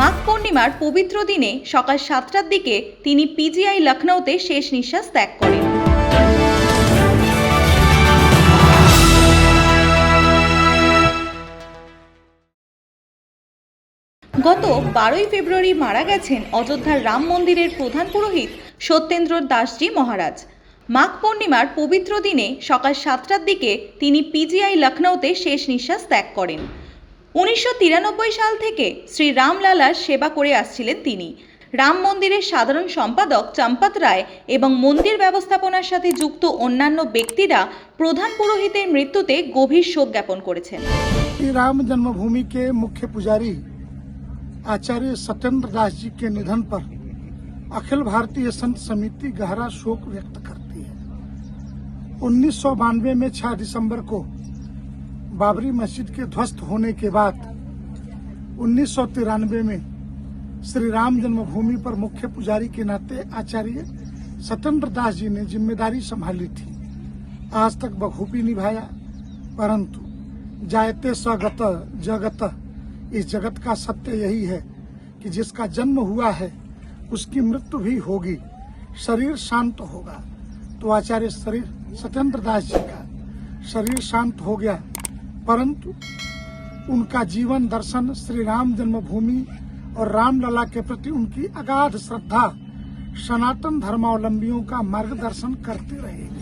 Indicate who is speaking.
Speaker 1: মাঘ পূর্ণিমার পবিত্র দিনে সকাল সাতটার দিকে তিনি পিজিআই লখনৌতে শেষ নিঃশ্বাস ত্যাগ করেন। গত বারোই ফেব্রুয়ারি মারা গেছেন অযোধ্যার রাম মন্দিরের প্রধান পুরোহিত সত্যেন্দ্র দাসজি মহারাজ। মাঘ পূর্ণিমার পবিত্র দিনে সকাল সাতটার দিকে তিনি পিজিআই লখনৌতে শেষ নিঃশ্বাস ত্যাগ করেন। উনিশশো তিরানব্বই সাল থেকে শ্রী রামলালার সেবা করে আসছিলেন তিনি রাম মন্দিরের সাধারণ সম্পাদক চম্পত রায় এবং মন্দির ব্যবস্থাপনার সাথে যুক্ত অন্যান্য ব্যক্তিরা প্রধান পুরোহিতের মৃত্যুতে গভীর শোক জ্ঞাপন করেছেন
Speaker 2: श्री राम जन्मभूमि के मुख्य पुजारी आचार्य सत्येंद्र दास जी के निधन पर अखिल भारतीय संत समिति गहरा शोक व्यक्त करती है उन्नीस में 6 दिसंबर को बाबरी मस्जिद के ध्वस्त होने के बाद उन्नीस सौ तिरानवे में श्री राम जन्मभूमि पर मुख्य पुजारी के नाते आचार्य सत्येंद्र दास जी ने ज़िम्मेदारी संभाली थी। आज तक बखूबी निभाया, परंतु जायते स्वगत, जगत, इस जगत का सत्य यही है कि जिसका जन्म हुआ है, उसकी मृत्यु भी होगी, शरीर शांत होगा। तो आचार्य शरीर सत्येंद्र दास जी का, शरीर शांत हो गया। परंतु उनका जीवन दर्शन श्री राम जन्मभूमि और रामलला के प्रति उनकी अगाध श्रद्धा सनातन धर्मावलंबियों का मार्गदर्शन करते रहेगी